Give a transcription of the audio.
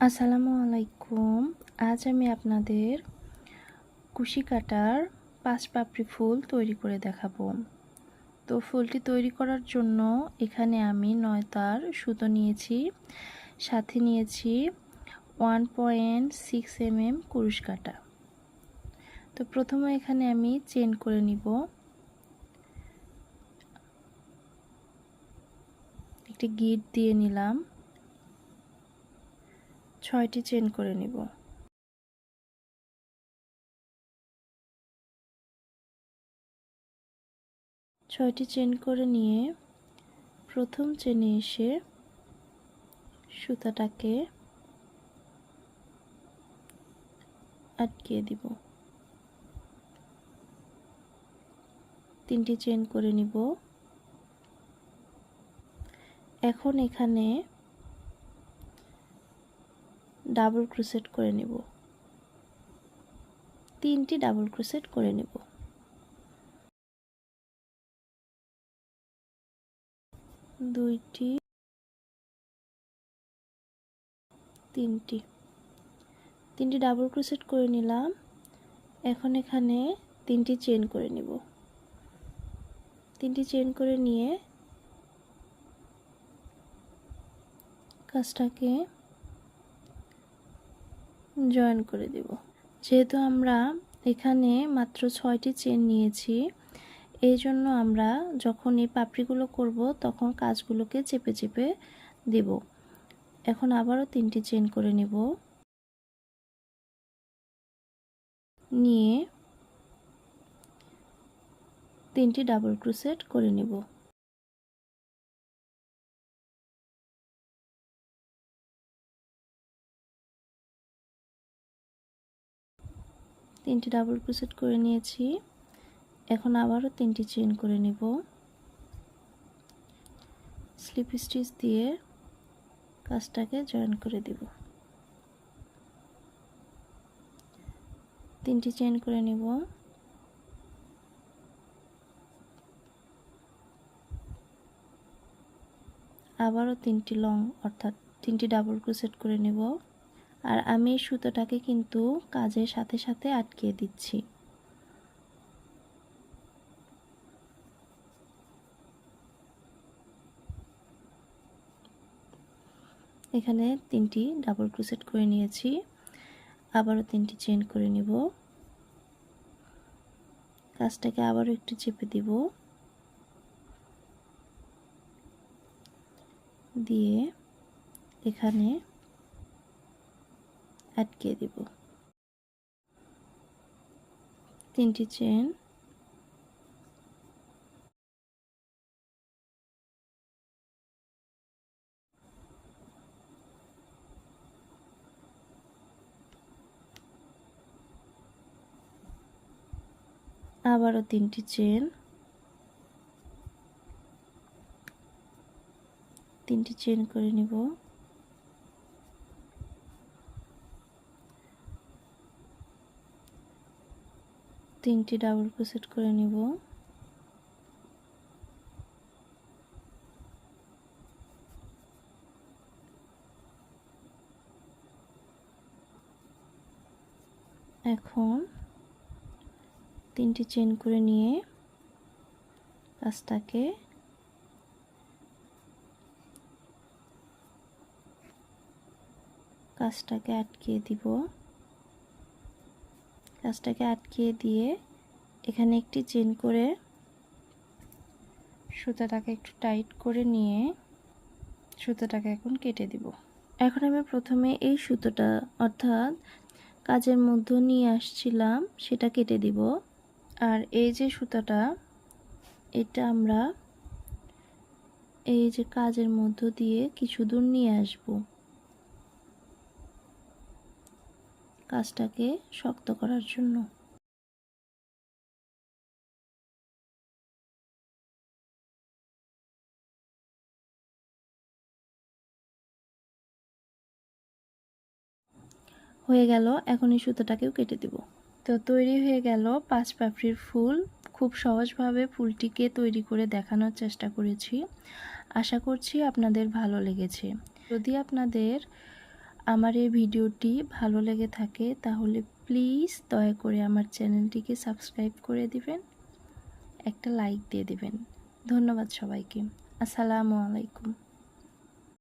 আসসালামু আলাইকুম। আজ আমি আপনাদের কুশি কাটার পাঁচ পাপড়ি ফুল তৈরি করে দেখাবো। তো ফুলটি তৈরি করার জন্য এখানে আমি নয় তার সুতো নিয়েছি, সাথে নিয়েছি one point six M M কুরুশ কাটা। তো প্রথমে এখানে আমি চেন করে নিব। একটি গিট দিয়ে নিলাম। ছয়টি চেন করে নিব। ছয়টি চেন করে নিয়ে প্রথম চেনে এসে সুতাটাকে আটকিয়ে দিব। তিনটি চেন করে নিব। এখন এখানে ডাবল ক্রোসেট করে নেব। তিনটি ডাবল ক্রোসেট করে নেব। দুইটি, তিনটি। তিনটি ডাবল ক্রোসেট করে নিলাম। এখন এখানে তিনটি চেন করে নেব। তিনটি চেন করে নিয়ে কাজটাকে জয়েন করে দেব। যেহেতু আমরা এখানে মাত্র ছয়টি চেন নিয়েছি, এই জন্য আমরা যখন এই পাপড়িগুলো করব, তখন কাজগুলোকে চেপে চেপে দেব। এখন আবারও তিনটি চেন করে নেব। নিয়ে তিনটি ডাবল ক্রুসেট করে নেব। তিনটি ডাবল ক্রোশেট করে নিয়েছি। এখন আবারও তিনটি চেন করে নিব। স্লিপ স্টিচ দিয়ে কাজটাকে জয়েন করে দিব। তিনটি চেন করে নিব। আবারও তিনটি লং অর্থাৎ তিনটি ডাবল ক্রোশেট করে নেব। আর আমি এই সুতোটাকে কিন্তু কাজের সাথে সাথে আটকে দিচ্ছি। এখানে তিনটি ডাবল ক্রুসেট করে নিয়েছি। আবারও তিনটি চেন করে নিব। কাজটাকে আবারও একটু চেপে দিব। দিয়ে এখানে আটকে দিব। তিনটি চেন আবারও তিনটি চেন তিনটি চেন করে নিব। তিনটি ডাবল ক্রোশেট করে নিব। এখন তিনটি চেন করে নিয়ে কাজটাকে কাজটাকে আটকিয়ে দিব। কাজটাকে আটকিয়ে দিয়ে এখানে একটি চেন করে সুতাটাকে একটু টাইট করে নিয়ে সুতোটাকে এখন কেটে দিব। এখন আমি প্রথমে এই সুতোটা, অর্থাৎ কাজের মধ্যে নিয়ে আসছিলাম, সেটা কেটে দিব। আর এই যে সুতাটা, এটা আমরা এই যে কাজের মধ্য দিয়ে কিছু দূর নিয়ে আসব। কাজটাকে শক্ত করার জন্য। হয়ে গেল, এখন এই সুতোটাকেও কেটে দিব। তো তৈরি হয়ে গেল পাঁচ পাপড়ির ফুল। খুব সহজভাবে ফুলটিকে তৈরি করে দেখানোর চেষ্টা করেছি। আশা করছি আপনাদের ভালো লেগেছে। যদি আপনাদের আমার এই ভিডিওটি ভালো লেগে থাকে তাহলে প্লিজ দয়া করে আমার চ্যানেলটিকে সাবস্ক্রাইব করে দিবেন, একটা লাইক দিয়ে দিবেন। ধন্যবাদ সবাইকে। আসসালামু আলাইকুম।